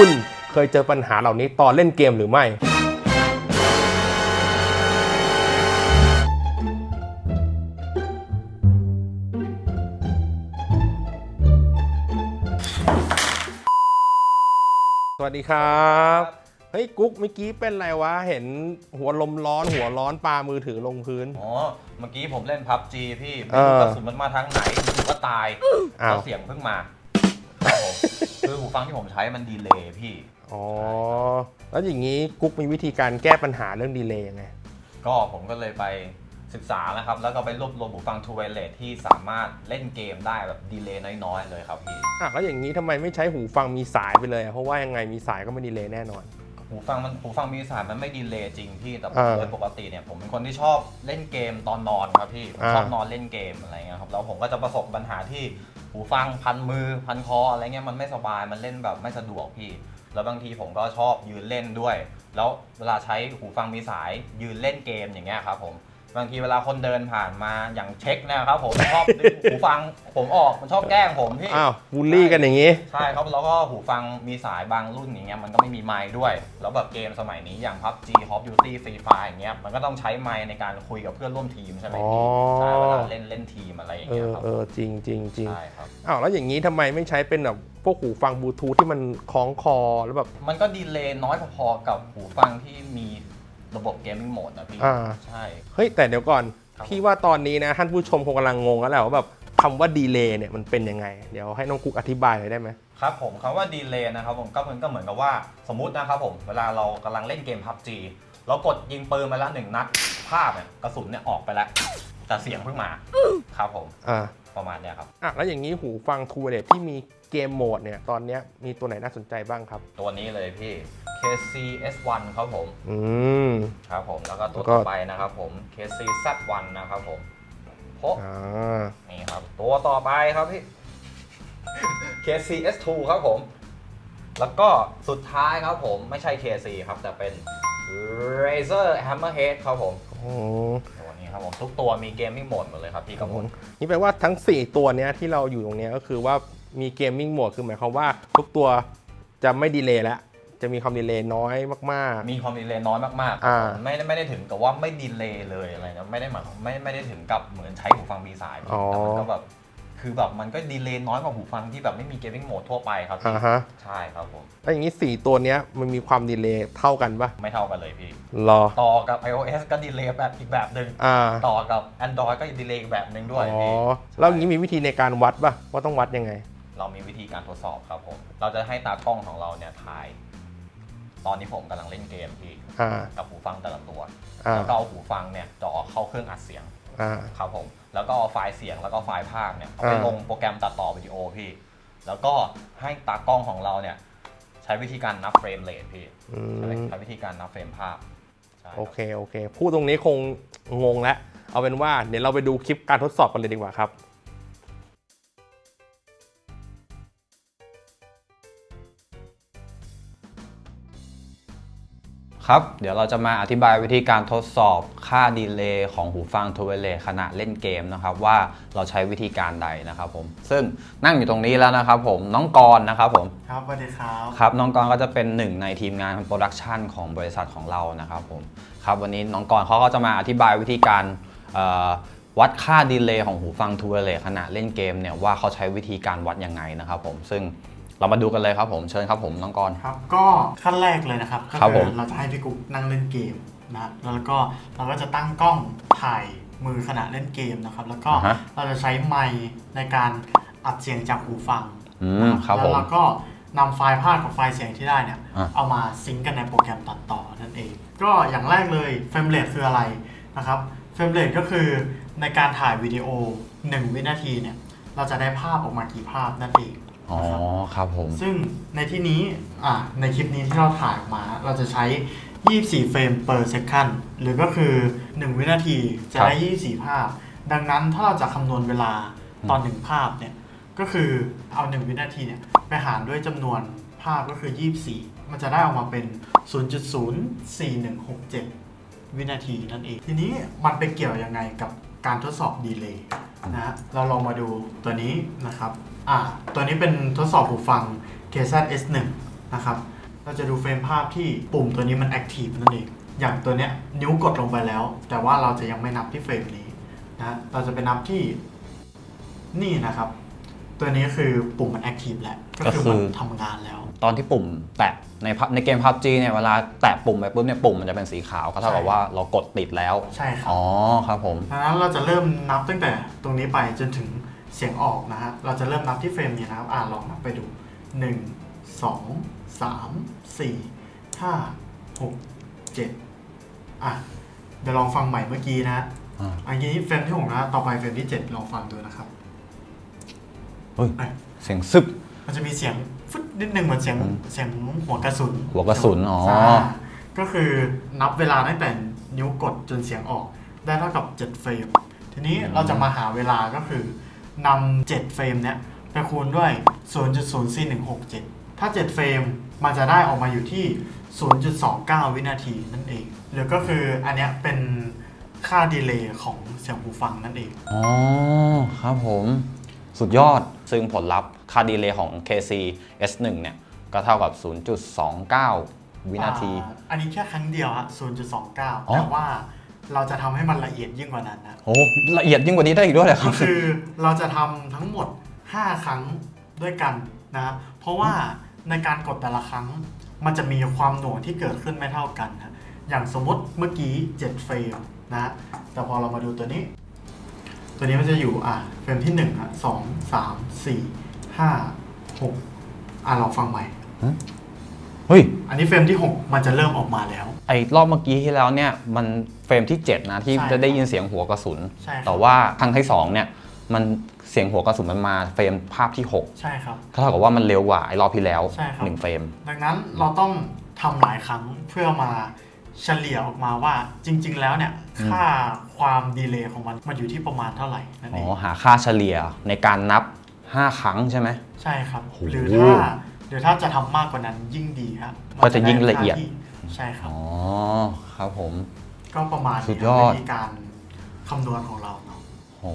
คุณเคยเจอปัญหาเหล่านี้ตอนเล่นเกมหรือไม่ สวัสดีครับ เฮ้ยกุ๊กเมื่อกี้เป็นไรวะ เห็นหัวลมร้อนหัวร้อนปลามือถือลงพื้น อ๋อ เมื่อกี้ผมเล่นพับจีพี่เอไม่รู้อกระสุนมันมาทางไหนถือว่าตายอ้าว แล้วเสียงเพิ่งมาครับผม คือหูฟังที่ผมใช้มันดีเลย์พี่ อ๋อ แล้วอย่างนี้กุ๊กมีวิธีการแก้ปัญหาเรื่องดีเลย์ยังไง ก็ผมก็เลยไปศึกษานะครับ แล้วก็ไปรวบรวมหูฟังทูเวเลตที่สามารถเล่นเกมได้แบบดีเลย์น้อยๆเลยครับพี่ อะแล้วอย่างนี้ทำไมไม่ใช้หูฟังมีสายไปเลยอะเพราะว่ายังไงมีสายก็ไม่ดีเลย์แน่นอน หูฟังมันหูฟังมีสายมันไม่ดีเลย์จริงพี่แต่อ่าโดยปกติเนี่ยผมเป็นคนที่ชอบเล่นเกมตอนนอนครับพี่ผมอ่าชอบนอนเล่นเกมอะไรเงี้ยครับแล้วผมก็จะประสบปัญหาที่หูฟังพันมือพันคออะไรเงี้ยมันไม่สบายมันเล่นแบบไม่สะดวกพี่ แล้วบางทีผมก็ชอบยืนเล่นด้วย แล้วเวลาใช้หูฟังมีสายยืนเล่นเกมอย่างเงี้ยครับผม บางทีเวลาคนเดินผ่านมาอย่างเช็คเนะครับผมชอบดึงหูฟังผมออกมันชอบแกล้งผมพี่อ้าวบูลลี่กันอย่างนี้ ใช่ครับแล้วก็หูฟังมีสายบางรุ่นอย่างเงี้ยมันก็ไม่มีไมค์ด้วย แล้วแบบเกมสมัยนี้อย่าง PUBG Call of Duty Free Fire อย่างเงี้ยมันก็ต้องใช้ไมค์ในการคุยกับเพื่อนร่วมทีมใช่ไหมอ๋อพี่ใช่เวลาเล่นเล่นทีมอะไรอย่างเอเงี้ยอครับเออจริงจริงจริงใช่ครับ อ้าวแล้วอย่างนี้ทำไมไม่ใช้เป็นแบบพวกหูฟังบลูทูธที่มันคล้องคอแล้วแบบ มันก็ดีเลย์น้อยพอๆกับหูฟังที่มี ระบบเกมมิ่งโหมดนะพี่ อ่า ใช่ เฮ้ย แต่เดี๋ยวก่อน ครับ พี่ว่าตอนนี้นะท่านผู้ชมคงกำลังงงแล้วแหละว่าแบบคำว่าดีเลย์เนี่ยมันเป็นยังไง เดี๋ยวให้น้องกุ๊กอธิบายหน่อยได้ไหม ครับผมคำว่าดีเลย์นะครับผมก็มันก็เหมือนกับว่าสมมตินะครับผมเวลาเรากำลังเล่นเกม PUBG เรากดยิงปืนไปแล้วหนึ่งนัด ภาพเนี่ยกระสุนเนี่ยออกไปแล้ว แต่เสียงเพิ่งมา ครับผมอ่า ประมาณเนี้ยครับ อะแล้วอย่างนี้หูฟังทูเ l ที่มี เกมโหมดเนี่ยตอนเนี้ยมีตัวไหนน่าสนใจบ้างครับ ตัวนี้เลยพี่ KCS1 ครับผม อืม ครับผม แล้วก็ตัวแล้วก็ ต่อไปนะครับผม KCZ1 นะครับผมโพะอ่านี่ครับ ตัวต่อไปครับพี่ KCS2 ครับผม แล้วก็สุดท้ายครับผม ไม่ใช่ KC ครับ แต่เป็น Razer Hammerhead ครับผมอืมตัวนี้ครับผม ทุกตัวมีเกมมิ่งโหมดหมดเลยครับพี่กำมลนี่แปลว่าทั้ง 4 ตัวเนี้ยที่เราอยู่ตรงเนี้ยก็คือว่า มีเกมมิ่งโหมดคือหมายความว่าทุกตัวจะไม่ดีเลย์แล้วจะมีความดีเลย์น้อยมาก มีความดีเลย์น้อยมากๆอ่าไม่ได้ไม่ได้ถึงกับว่าไม่ดีเลย์เลยอะไรนะไม่ได้หมายไม่ไม่ได้ถึงกับเหมือนใช้หูฟังมีสายอ๋อแต่มันก็แบบคือแบบมันก็ดีเลย์น้อยกว่าหูฟังที่แบบไม่มีเกมมิ่งโหมดทั่วไปครับๆอ่าฮะใช่ครับผม แล้วอย่างนี้ 4 ตัวเนี้ยมันมีความดีเลย์เท่ากันปะไม่เท่ากันเลยพี่ รอต่อกับ iOS ก็ดีเลย์แบบอีกแบบหนึ่งอ่าต่อกับ Android ก็ดีเลย์อีกแบบหนึ่งด้วยอ๋อพี่แล้วอย่างนี้มีวิธีในการวัดปะว่าต้องวัดยังไง เรามีวิธีการทดสอบครับผม เราจะให้ตากล้องของเราเนี่ยถ่าย ตอนนี้ผมกำลังเล่นเกมพี่อ่ากับหูฟังแต่ละตัว อ่าแล้วก็เอาหูฟังเนี่ยจ่อเข้าเครื่องอัดเสียงอ่า ครับผม แล้วก็เอาไฟล์เสียงแล้วก็ไฟล์ภาพเนี่ยเอาไปอ่า ลงโปรแกรมตัดต่อวิดีโอพี่ แล้วก็ให้ตากล้องของเราเนี่ยใช้วิธีการนับเฟรมเรทพี่อืใช้ม ใช้วิธีการนับเฟรมภาพใช่ครับ โอเค โอเค พูดตรงนี้คงงงแล้ว เอาเป็นว่าเดี๋ยวเราไปดูคลิปการทดสอบกันเลยดีกว่าครับ ครับ เดี๋ยวเราจะมาอธิบายวิธีการทดสอบค่าดีเลย์ของหูฟังทูเวเลขณะเล่นเกมนะครับว่าเราใช้วิธีการใดนะครับผมซึ่งนั่งอยู่ตรงนี้แล้วนะครับผมน้องกรณ์นะครับผมครับสวัสดีครับครับน้องกรณ์ก็จะเป็นหนึ่งในทีมงานโปรดักชันของบริษัทของเรานะครับผมครับวันนี้น้องกรณ์เขาก็จะมาอธิบายวิธีการเอ่อวัดค่าดีเลย์ของหูฟังทูเวเลขณะเล่นเกมเนี่ยว่าเขาใช้วิธีการวัดยังไงนะครับผมซึ่ง เรามาดูกันเลยครับผมเชิญครับผมน้องกรณ์ ครับก็ขั้นแรกเลยนะครับ ก็ครับผคืมเราจะให้พี่กุ๊กนั่งเล่นเกมนะฮะแล้วก็เราก็จะตั้งกล้องถ่ายมือขณะเล่นเกมนะครับ แล้วก็อ่าฮะเราจะใช้ไมค์ในการอัดเสียงจากหูฟังอืมนะครับผแล้วมเราก็นำไฟล์ภาพกับไฟล์เสียงที่ได้เนี่ยอะ เอามาซิงก์กันในโปรแกรมตัดต่อนั่นเอง ก็อย่างแรกเลยเฟรมเรทคืออะไรนะครับเฟรมเรทก็คือในการถ่ายวิดีโอ 1 วินาทีเนี่ยเราจะได้ภาพออกมากี่ภาพนั่นเอง อ๋อนะครับครับผม ซึ่งในที่นี้อะในคลิปนี้ที่เราถ่ายออกมา เราจะใช้ 24 เฟรม per second หรือก็คือ 1 วินาทีจะได้ 24 ภาพ ดังนั้นถ้าเราจะคำนวณเวลาตอนหนึ่งภาพเนี่ย ก็คือเอา 1 วินาทีเนี่ยไปหารด้วยจำนวนภาพก็คือ 24 มันจะได้ออกมาเป็น 0.04167 วินาทีนั่นเอง ทีนี้มันไปเกี่ยวยังไงกับการทดสอบดีเลย์นะฮะเราลองมาดูตัวนี้นะครับ อ่าตัวนี้เป็นทดสอบหูฟัง KZ S1 นะครับ เราจะดูเฟรมภาพที่ปุ่มตัวนี้มันแอคทีฟนั่นเอง อย่างตัวเนี้ยนิ้วกดลงไปแล้ว แต่ว่าเราจะยังไม่นับที่เฟรมนี้นะ เราจะไปนับที่นี่นะครับ ตัวนี้คือปุ่มมันแอคทีฟแล้ว ก็คือก็คือมันทำงานแล้ว ตอนที่ปุ่มแตะในพับในเกม PUBG เนี่ยเวลาแตะปุ่มไปปุ๊บเนี่ยปุ่มมันจะเป็นสีขาวก็เท่ากับใช่ว่าเรากดติดแล้ว ใช่ครับ อ๋อครับผม ดังนั้นเราจะเริ่มนับตั้งแต่ตรงนี้ไปจนถึง เสียงออกนะฮะ เราจะเริ่มนับที่เฟรมนี้นะครับ อ่าลองนับไปดู 1 2 3 4 5 6 7 อะ เดี๋ยวลองฟังใหม่เมื่อกี้นะฮะอ่าอันนี้เฟรมที่หกนะต่อไปเฟรมที่ 7 ลองฟังดูนะครับเฮ้ยเอ้ยเสียงซึบ มันจะมีเสียงฟึดนิดนึงเหมือนเสียงเสียงหัวกระสุน หัวกระสุน อ๋อใช่ก็คือนับเวลาตั้งแต่นิ้วกดจนเสียงออก ได้เท่ากับ 7 เฟรม ทีนี้เราจะมาหาเวลาก็คือ นำ7เฟรมเนี้ยไปคูณด้วย 0.04167 ถ้า 7 เฟรมมันจะได้ออกมาอยู่ที่ 0.29 วินาทีนั่นเอง หรือก็คืออันเนี้ยเป็นค่าดีเลย์ของเสียงหูฟังนั่นเอง อ๋อ ครับผม สุดยอด ซึ่งผลลัพธ์ค่าดีเลย์ของ KC S1 เนี่ย ก็เท่ากับ 0.29 วินาที อ่อันนี้แค่ครั้งเดียวฮะอ๋อ0.29 แต่ว่า เราจะทำให้มันละเอียดยิ่งกว่านั้นนะ โอ้ละเอียดยิ่งกว่านี้ได้อีกด้วยเหรอครัก็บ คือเราจะทำทั้งหมด 5 ครั้งด้วยกันนะ เพราะว่าในการกดแต่ละครั้ง มันจะมีความหน่วงที่เกิดขึ้นไม่เท่ากันนะอย่างสมมติเมื่อกี้ 7 เฟรมนะ แต่พอเรามาดูตัวนี้ ตัวนี้มันจะอยู่อะเฟรมที่1อะ2 3 4 5 6อะลองฟังใหม่ เฮ้ย อันนี้เฟรมที่ 6 มันจะเริ่มออกมาแล้ว ไอ้รอบเมื่อกี้ที่แล้วเนี่ยมันเฟรมที่ 7 นะที่ใช่จะได้ยินเสียงหัวกระสุน ใช่ครับ แต่ว่าครั้งที่2เนี่ยมันเสียงหัวกระสุนมันมาเฟรมภาพที่6ใช่ครับก็เท่ากับว่ามันเร็วกว่าไอ้รอบที่แล้วใช่ครับ หนึ่งเฟรม ดังนั้นเราต้องทำหลายครั้งเพื่อมาเฉลี่ยออกมาว่าจริง ๆ แล้วเนี่ยอืมค่าความดีเลย์ของมันมันอยู่ที่ประมาณเท่าไหร่นั่นอ๋เออง หาค่าเฉลี่ยในการนับ 5 ครั้งใช่ไหม ใช่ครับโหหรือถ้า หรือถ้าจะทำมากกว่านั้นยิ่งดีครับมันก็จะยิ่งละเอียดไค่าที่ใช่ครับ อ๋อครับผม ก็ประมาณสุนี้ดยอด วิธีการคำนวณของเราเนาะ โห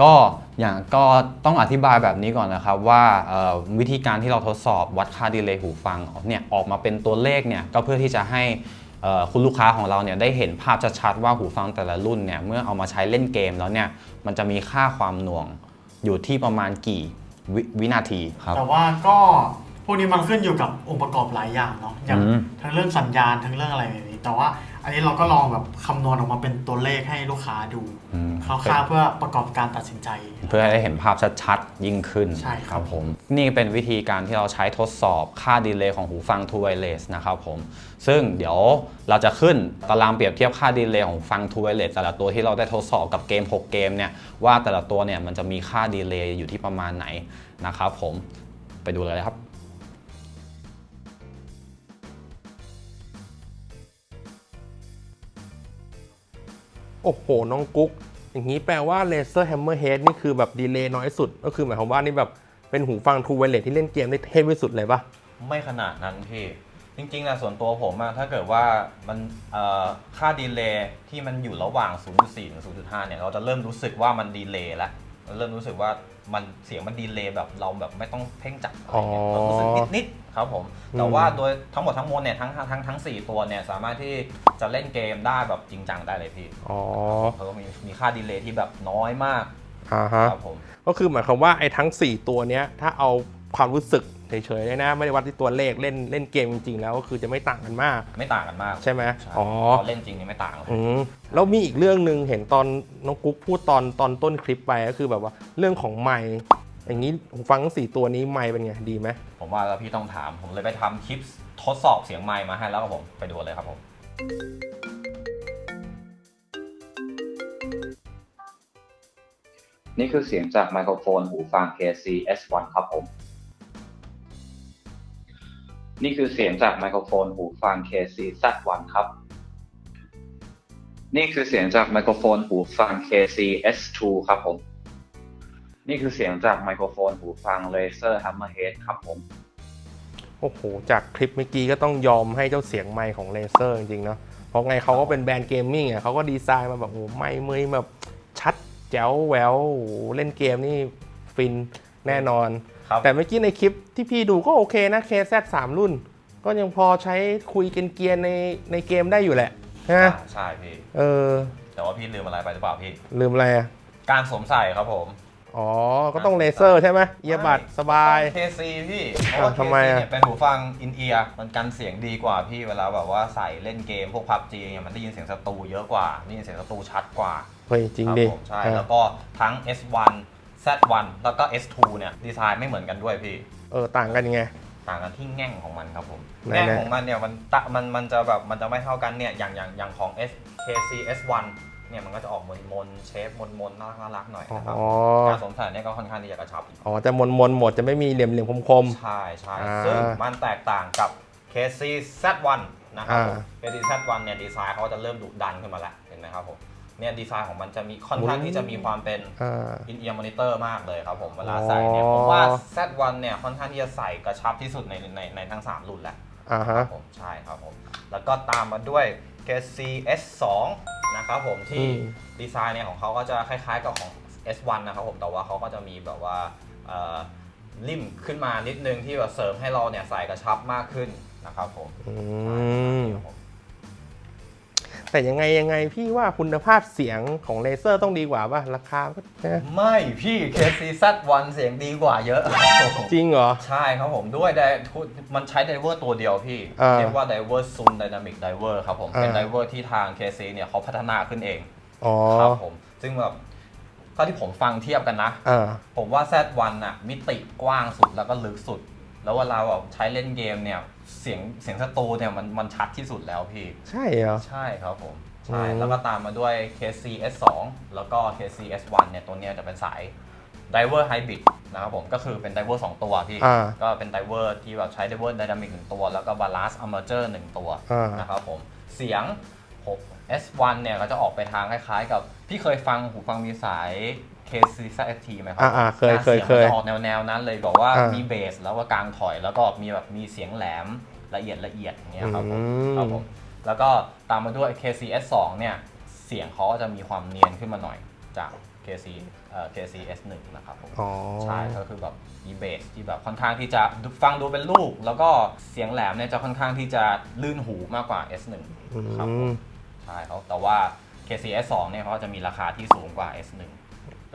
ก็อย่างก็ต้องอธิบายแบบนี้ก่อนนะครับว่าเอ่อวิธีการที่เราทดสอบวัดค่าดีเลย์หูฟังเนี่ยออกมาเป็นตัวเลขเนี่ยก็เพื่อที่จะให้เอ่อคุณลูกค้าของเราเนี่ยได้เห็นภาพชัดๆว่าหูฟังแต่ละรุ่นเนี่ยเมื่อเอามาใช้เล่นเกมแล้วเนี่ยมันจะมีค่าความหน่วงอยู่ที่ประมาณกี่ววินาทีครับ แต่ว่าก็ พวกนี้มันขึ้นอยู่กับองค์ประกอบหลายอย่างเนาะอย่างอืม ทั้งเรื่องสัญญาณทั้งเรื่องอะไรแบบนี้ แต่ว่าอันนี้เราก็ลองแบบคำนวณออกมาเป็นตัวเลขให้ลูกค้าดูอืมคร่าวๆเพื่อประกอบการตัดสินใจ เพื่อให้ได้เห็นภาพชัดๆ ยิ่งขึ้นใช่ครับ ผม นี่เป็นวิธีการที่เราใช้ทดสอบค่าดีเลย์ของหูฟัง True Wireless นะครับผม ซึ่งเดี๋ยวเราจะขึ้นตารางเปรียบเทียบค่าดีเลย์ของหูฟัง True Wireless แต่ละตัวที่เราได้ทดสอบกับเกม 6 เกมเนี่ยว่าแต่ละตัวเนี่ยมันจะมีค่าดีเลย์อยู่ที่ประมาณไหนนะครับผมไปดูเลยครับ โอ้โห น้องกุ๊ก อย่างนี้แปลว่า Laser Hammerhead นี่คือแบบดีเลย์น้อยสุด ก็คือหมายความว่านี่แบบเป็นหูฟัง True Wireless ที่เล่นเกมได้เทพที่สุดเลยปะไม่ขนาดนั้นพี่ จริงๆนะส่วนตัวผมอะถ้าเกิดว่ามันค่าดีเลย์ที่มันอยู่ระหว่าง 0.4ถึง0.5 เนี่ย เราจะเริ่มรู้สึกว่ามันดีเลย์แล้ว เราเริ่มรู้สึกว่ามันเสียงมันดีเลย์แบบเราแบบไม่ต้องเพ่งจับอะไรเงี้ยอ๋อเรารู้สึกนิดๆครับผม แต่อืมว่าโดยทั้งหมดทั้งมวลเนี่ยทั้งทั้งทั้ง4ตัวเนี่ยสามารถที่จะเล่นเกมได้แบบจริงจังได้เลยพี่อ๋อเพราะว่ามีมีค่าดีเลย์ที่แบบน้อยมากอ่าฮะครับผมก็คือหมายความว่าไอ้ทั้ง 4 ตัวเนี้ยถ้าเอาความรู้สึก เฉยๆเลยนะ ไม่ได้วัดที่ตัวเลขเล่นเล่นเกมจริงๆแล้วก็คือจะไม่ต่างกันมาก ไม่ต่างกันมากใช่ไหมใช่อ๋อพอเล่นจริงนี่ไม่ต่างเลยอืมแล้วมีอีกเรื่องหนึ่งเห็นตอนน้องกุ๊กพูดตอนตอนต้นคลิปไปก็คือแบบว่าเรื่องของไมค์อย่างนี้หูฟังทั้งสี่ตัวนี้ไมค์เป็นไงดีไหมผมว่าแล้วพี่ต้องถามผมเลยไปทำคลิปทดสอบเสียงไมค์มาให้แล้วครับผมไปดูเลยครับผมนี่คือเสียงจากไมโครโฟนหูฟัง KC S1 ครับผม นี่คือเสียงจากไมโครโฟนหูฟัง KC Z1 ครับ นี่คือเสียงจากไมโครโฟนหูฟัง KC S2 ครับผม นี่คือเสียงจากไมโครโฟนหูฟัง Laser Hammerhead ครับผม โอ้โห จากคลิปเมื่อกี้ก็ต้องยอมให้เจ้าเสียงไมค์ของเลเซอร์จริงๆเนาะ เพราะไงเขาก็เป็นแบรนด์เกมมิ่งอะเขาก็ดีไซน์มาแบบโอ้โหไมค์เมยแบบชัดแจ๋วแหววโอ้โหเล่นเกมนี่ฟินแน่นอน ครับ แต่เมื่อกี้ในคลิปที่พี่ดูก็โอเคนะ KZ 3 รุ่น ก็ยังพอใช้คุยกันเกียร์ในในเกมได้อยู่แหละนะอ่าใช่พี่ เออ แต่ว่าพี่ลืมอะไรไปหรือเปล่าพี่ ลืมอะไรอะ การสวมใส่ครับผม อ๋อ ก็ต้องเลเซอร์ใช่ไหมเอียบัดสบายเคซีพี่เพราะว่าอ่าทำไม KC อะเนี่ยเป็นหูฟังอินเอียร์มันกันเสียงดีกว่าพี่เวลาแบบว่าใส่เล่นเกมพวกพับจีเนี่ยมันได้ยินเสียงศัตรูเยอะกว่าได้ยินเสียงศัตรูชัดกว่าเฮ้ยจริงครับดิผมใช่อะแล้วก็ทั้ง S1 Z1 แล้วก็ S2 เนี่ยดีไซน์ไม่เหมือนกันด้วยพี่เออต่างกันยังไง ต่างกันที่แง่งของมันครับผมไหนๆ แง่งของมันเนี่ยมันตะมันมันจะแบบมันจะไม่เท่ากันเนี่ยอย่างอย่างอย่างของ S KC S1 เนี่ยมันก็จะออกมนมนๆเชฟมนมนๆน่ารักน่ารักหน่อยนะครับอ๋อ การสวมใส่เนี่ยก็ค่อนข้างที่จะกระชับอ๋อจะมนมนๆหมดจะไม่มีเหลี่ยมเหลี่ยมคม ใช่ใช่อ่าซึ่งมันแตกต่างกับ KC Z1 นะครับผม อ่า KC Z1 เนี่ยดีไซน์เขาจะเริ่มดุดันขึ้นมาแล้วเห็นไหมครับผม เนี่ยดีไซน์ของมันจะมีค่อนข้างหมุนที่จะมีความเป็นๆอ่า อินเอียร์มอนิเตอร์มากเลยครับผมเวลาอ๋อใส่เนี่ยผมว่า Z1 เนี่ยค่อนข้างที่จะใส่กระชับที่สุดในในในทั้ง 3 รุ่นแหละอ่าคฮะรับผมใช่ครับผม แล้วก็ตามมาด้วย KC S2 นะครับผมที่อืม ดีไซน์เนี่ยของเขาก็จะคล้ายๆกับของ S1 นะครับผมแต่ว่าเขาก็จะมีแบบว่าเอ่อริมขึ้นมานิดนึงที่แบบเสริมให้เราเนี่ยใส่กระชับมากขึ้นนะครับผมอืม แต่ยังไงยังไงพี่ว่าคุณภาพเสียงของเลเซอร์ต้องดีกว่าป่ะราคาก็นะไม่พี่ KC Z1 เสียงดีกว่าเยอะ จริงเหรอ ใช่ครับผมด้วยไดมันใช้ไดเวอร์ตัวเดียวพี่ อ่าเรียกว่าไดเวอร์ซูนไดนามิกไดเวอร์ครับผม เป็นอ่า ไดเวอร์ที่ทาง KC เนี่ยเขาพัฒนาขึ้นเองอ๋อครับผม ซึ่งแบบเท่าที่ผมฟังเทียบกันนะ อ่า ผมว่า Z1 น่ะมิติกว้างสุดแล้วก็ลึกสุด แล้วเวลาแบบใช้เล่นเกมเนี่ย เสียงเสียงศัตรูเนี่ยมันมันชัดที่สุดแล้วพี่ ใช่เหรอ ใช่ครับผม ใช่ อืม แล้วก็ตามมาด้วย KC S2 แล้วก็ KC S1 เนี่ยตัวเนี้ยจะเป็นสาย Diver Hybrid นะครับผม ก็คือเป็น Diver 2 ตัวพี่ อ่าก็เป็น Diver ที่แบบใช้ Diver Dynamic 1 ตัว แล้วก็ Balance Armature 1 ตัวอ่านะครับผม เสียงผม S1 เนี่ยก็จะออกไปทางคล้ายๆ กับ พี่เคยฟังหูฟังมีสาย KC ZT ไหมครัอ่าอ่าเคยหน้าเคยสีงเคยมันจะออกแนวๆนั้นเลยบอกว่าอ่ามีมีเบสแล้วก็กลางถอยแล้วก็มีแบบมีเสียงแหลมละเอียดละเอียดอย่างเงี้ยครับผมอืม ครับผมแล้วก็ตามมาด้วย KCS 2เนี่ยเสียงเขาก็จะมีความเนียนขึ้นมาหน่อยจาก KC เอ่อ KCS 1นะครับผม อ๋อ ใช่ก็คือแบบมีเบสที่แบบค่อนข้างที่จะฟังดูเป็นลูก แล้วก็เสียงแหลมเนี่ยจะค่อนข้างที่จะลื่นหูมากกว่า S1 อืครับผมม ใช่เขาแต่ว่า KCS 2 เนี่ยเขาจะมีราคาที่สูงกว่า S1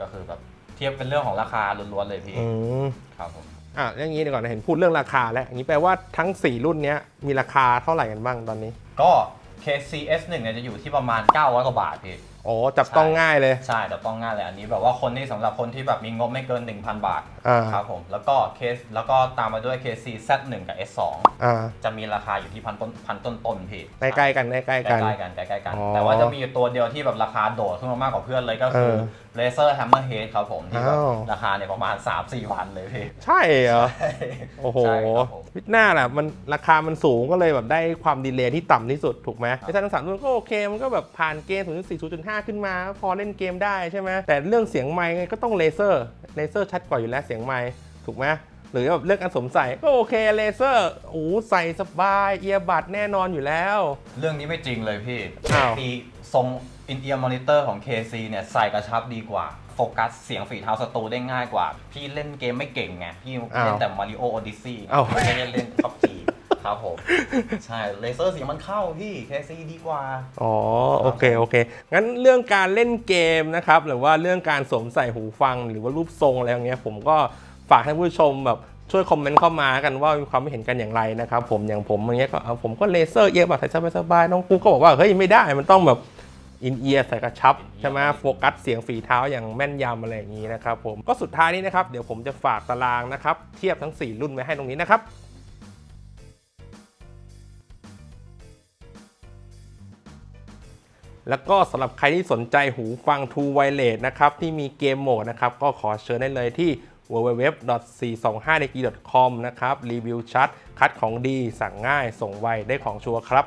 ก็คือแบบเทียบเป็นเรื่องของราคาล้วนๆเลยพี่อืมครับผมอะเรื่องนี้ดีกว่อนนะเห็นพูดเรื่องราคาแล้วอย่างนี้แปลว่าทั้ง 4 รุ่นเนี้ยมีราคาเท่าไหร่กันบ้างตอนนี้ ก็ KCS 1เนี่ยจะอยู่ที่ประมาณ900กว่าบาทพี่โอ้จับต้องง่ายเลย ใช่แต่ต้องง่ายเลยอันนี้แบบว่าคนที่สำหรับคนที่แบบมีงบไม่เกิน 1,000 บาทอ่าครับผมแล้วก็เคสแล้วก็ตามมาด้วย KC Z1 กับ S2 อ่าจะมีราคาอยู่ที่พันต้นพันต้นต้นๆพี่ใกล้ๆกันใกล้ๆใกกันล้ๆกันใกล้ๆกันอ๋อแต่ว่าจะมีอยู่ตัวเดียวที่แบบราคาโดดขึ้นมามากกว่าเพื่อนเลยก็คือเออ Laser Hammerhead ครับผมที่แบบอ้าวราคาเนี่ยประมาณ 3-4พันเลยพี่ ใช่เหรอโอ้โหใช่ครับผมพิจหน้าแหละมันราคามันสูงก็เลยแบบได้ความดีเลย์ที่ต่ำที่สุดถูกไหมไอ้ทั้งสามรุ่นก็โอเคมันก็แบบผ่านเกณฑ์0 4 0 5 ขึ้นมาก็พอเล่นเกมได้ใช่ไหมแต่เรื่องเสียงไมค์ก็ต้องเลเซอร์เลเซอร์ชัดกว่าอยู่แล้วเสียงไมค์ถูกไหมหรือแบบเลือกอันสวมใส่ก็โอเคเลเซอร์โอ้โหใส่สบายเอียบัดแน่นอนอยู่แล้ว เรื่องนี้ไม่จริงเลยพี่อ้าวตีทรง In Ear Monitor ของ KC เนี่ยใส่กระชับดีกว่า โฟกัสเสียงฝีเท้าสตูได้ง่ายกว่า พี่เล่นเกมไม่เก่งไง พี่อ้าวเล่นแต่ Mario Odyssey อ้าว ไม่ได้เล่น PUBG ครับผม ใช่เลเซอร์เสียงมันเข้าพี่ KC ดีกว่า อ๋อ โอเค โอเค งั้นเรื่องการเล่นเกมนะครับ หรือว่าเรื่องการสวมใส่หูฟังหรือว่ารูปทรงอะไรอย่างเงี้ยผมก็ฝากให้ผู้ชมแบบช่วยคอมเมนต์เข้ามากันว่ามีความเห็นกันอย่างไรนะครับผมอย่างผมอย่างเงี้ยก็เอาผมก็เลเซอร์เอียบัดใส่สบายๆน้องกูก็บอกว่าเฮ้ยไม่ได้มันต้องแบบอินเอียร์ใส่กระชับใช่ไหมโฟกัสเสียงฝีเท้าอย่างแม่นยำอะไรอย่างนี้นะครับผมก็สุดท้ายนี้นะครับเดี๋ยวผมจะฝากตารางนะครับเทียบทั้ง 4 รุ่นไว้ให้ตรงนี้นะครับ แล้วก็สำหรับใครที่สนใจหูฟัง True Wireless นะครับ ที่มีเกมโหมดนะครับ ก็ขอเชิญได้เลยที่ www.425dg.com นะครับ รีวิวชัด คัดของดี สั่งง่าย ส่งไว ได้ของชัวร์ครับ